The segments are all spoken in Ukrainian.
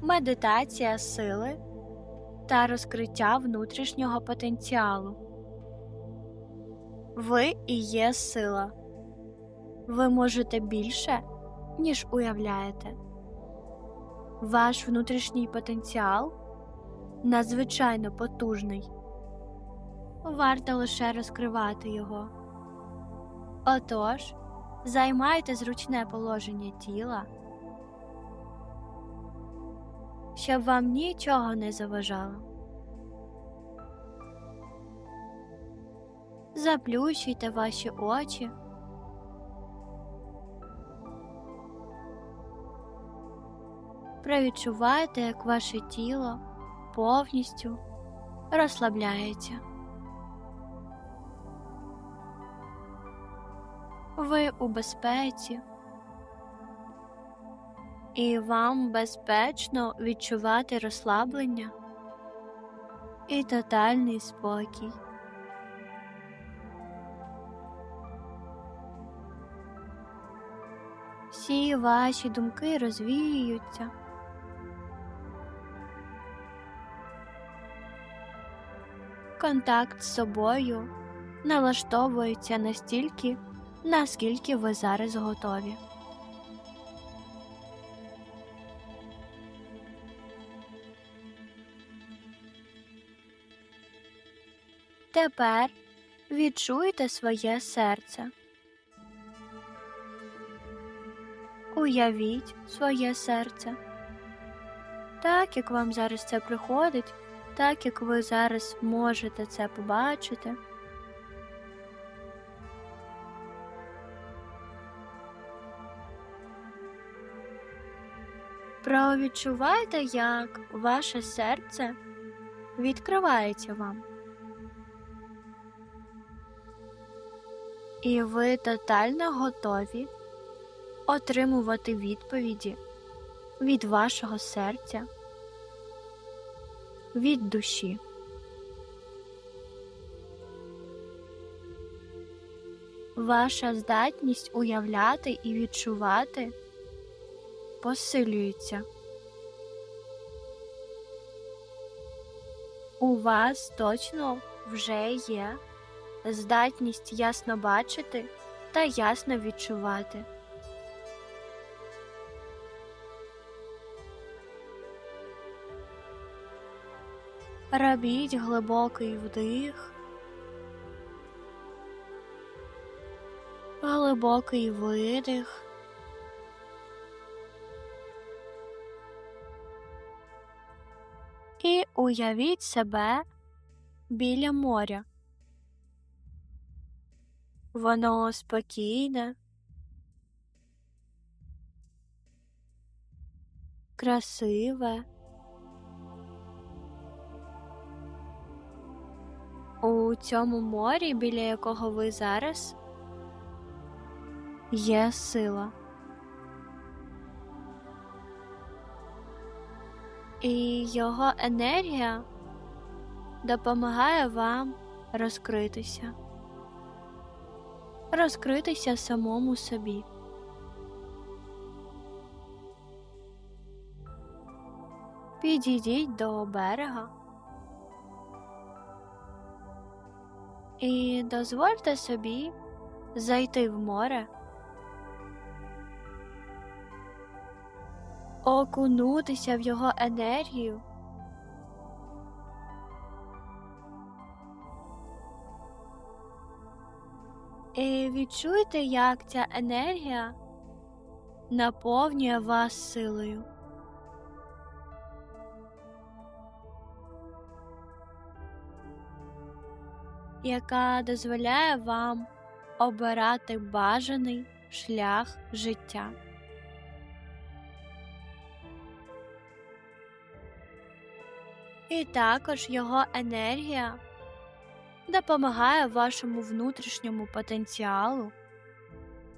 медитація сили та розкриття внутрішнього потенціалу. Ви і є сила. Ви можете більше, ніж уявляєте. Ваш внутрішній потенціал надзвичайно потужний. Варто лише розкривати його. Отож, займайте зручне положення тіла, щоб вам нічого не заважало. Заплющуйте ваші очі. Провідчувайте, як ваше тіло повністю розслабляється. Ви у безпеці, і вам безпечно відчувати розслаблення і тотальний спокій. Всі ваші думки розвіюються. Контакт з собою налаштовується настільки, наскільки ви зараз готові. Тепер відчуйте своє серце. Уявіть своє серце. Так як вам зараз це приходить, так як ви зараз можете це побачити. Провідчувайте, як ваше серце відкривається вам. І ви тотально готові отримувати відповіді від вашого серця, від душі. Ваша здатність уявляти і відчувати посилюється. У вас точно вже є здатність ясно бачити та ясно відчувати. Робіть глибокий вдих, глибокий видих. І уявіть себе біля моря. Воно спокійне, красиве. У цьому морі, біля якого ви зараз, є сила. І його енергія допомагає вам розкритися, розкритися самому собі. Підійдіть до берега і дозвольте собі зайти в море, окунутися в його енергію. І відчуйте, як ця енергія наповнює вас силою. яка дозволяє вам обирати бажаний шлях життя. І також його енергія допомагає вашому внутрішньому потенціалу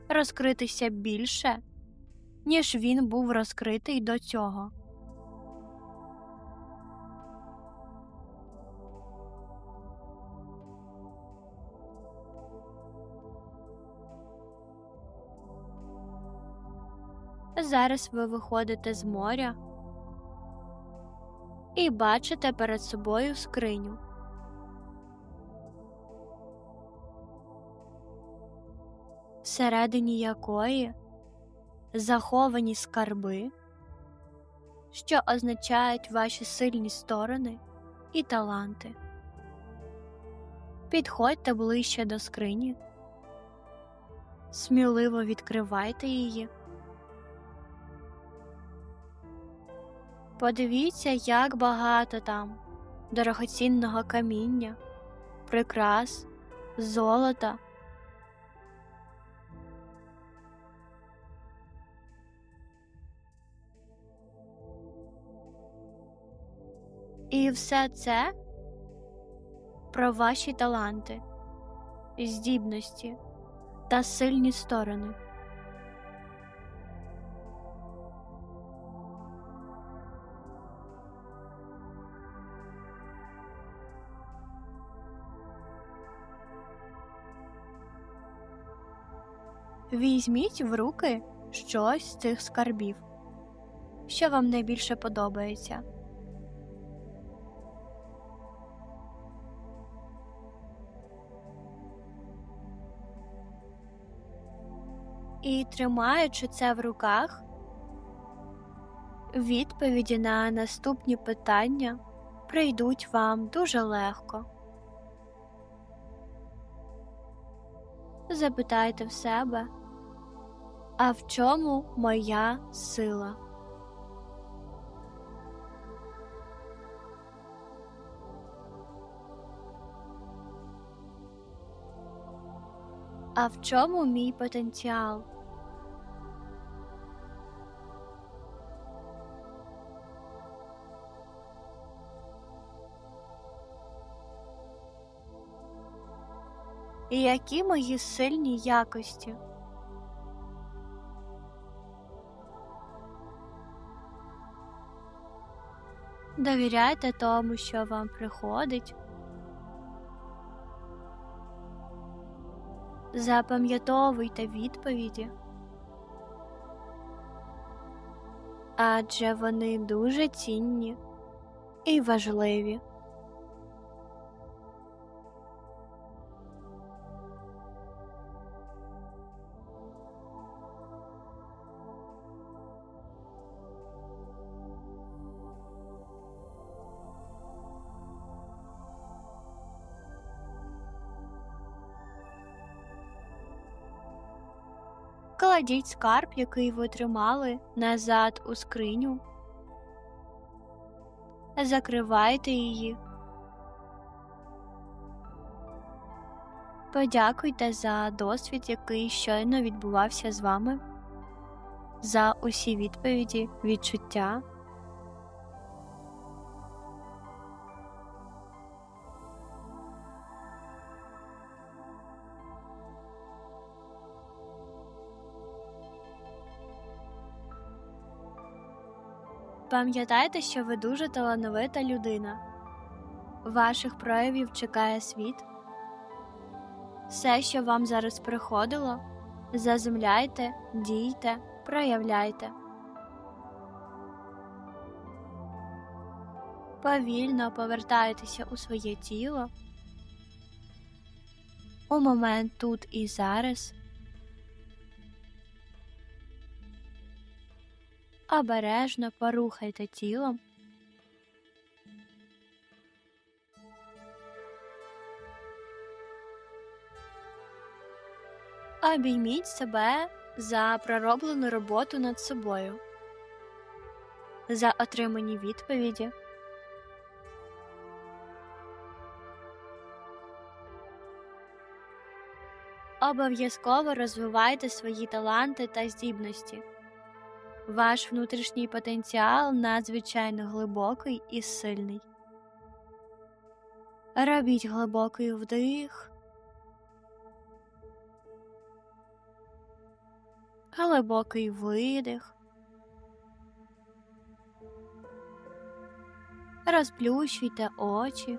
розкритися більше, ніж він був розкритий до цього. Зараз ви виходите з моря і бачите перед собою скриню. Всередині якої заховані скарби, що означають ваші сильні сторони і таланти. Підходьте ближче до скрині, сміливо відкривайте її. Подивіться, як багато там дорогоцінного каміння, прикрас, золота. І все це про ваші таланти, здібності та сильні сторони. Візьміть в руки щось з цих скарбів, що вам найбільше подобається. І тримаючи це в руках, відповіді на наступні питання прийдуть вам дуже легко. Запитайте в себе, а в чому моя сила? А в чому мій потенціал? І які мої сильні якості? Довіряйте тому, що вам приходить. Запам'ятовуйте відповіді, адже вони дуже цінні і важливі. Кладіть скарб, який ви тримали, назад у скриню. Закривайте її. Подякуйте за досвід, який щойно відбувався з вами, за усі відповіді, відчуття. Пам'ятайте, що ви дуже талановита людина. Ваших проявів чекає світ. Все, що вам зараз приходило, заземляйте, дійте, проявляйте. Повільно повертайтеся у своє тіло. У момент тут і зараз. Обережно порухайте тілом. Обійміть себе за пророблену роботу над собою, за отримані відповіді. Обов'язково розвивайте свої таланти та здібності. Ваш внутрішній потенціал надзвичайно глибокий і сильний. Робіть глибокий вдих, глибокий видих. Розплющуйте очі.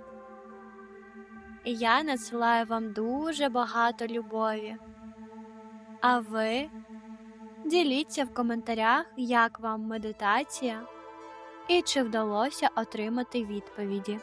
Я надсилаю вам дуже багато любові. А ви Діліться в коментарях, як вам медитація, і чи вдалося отримати відповіді.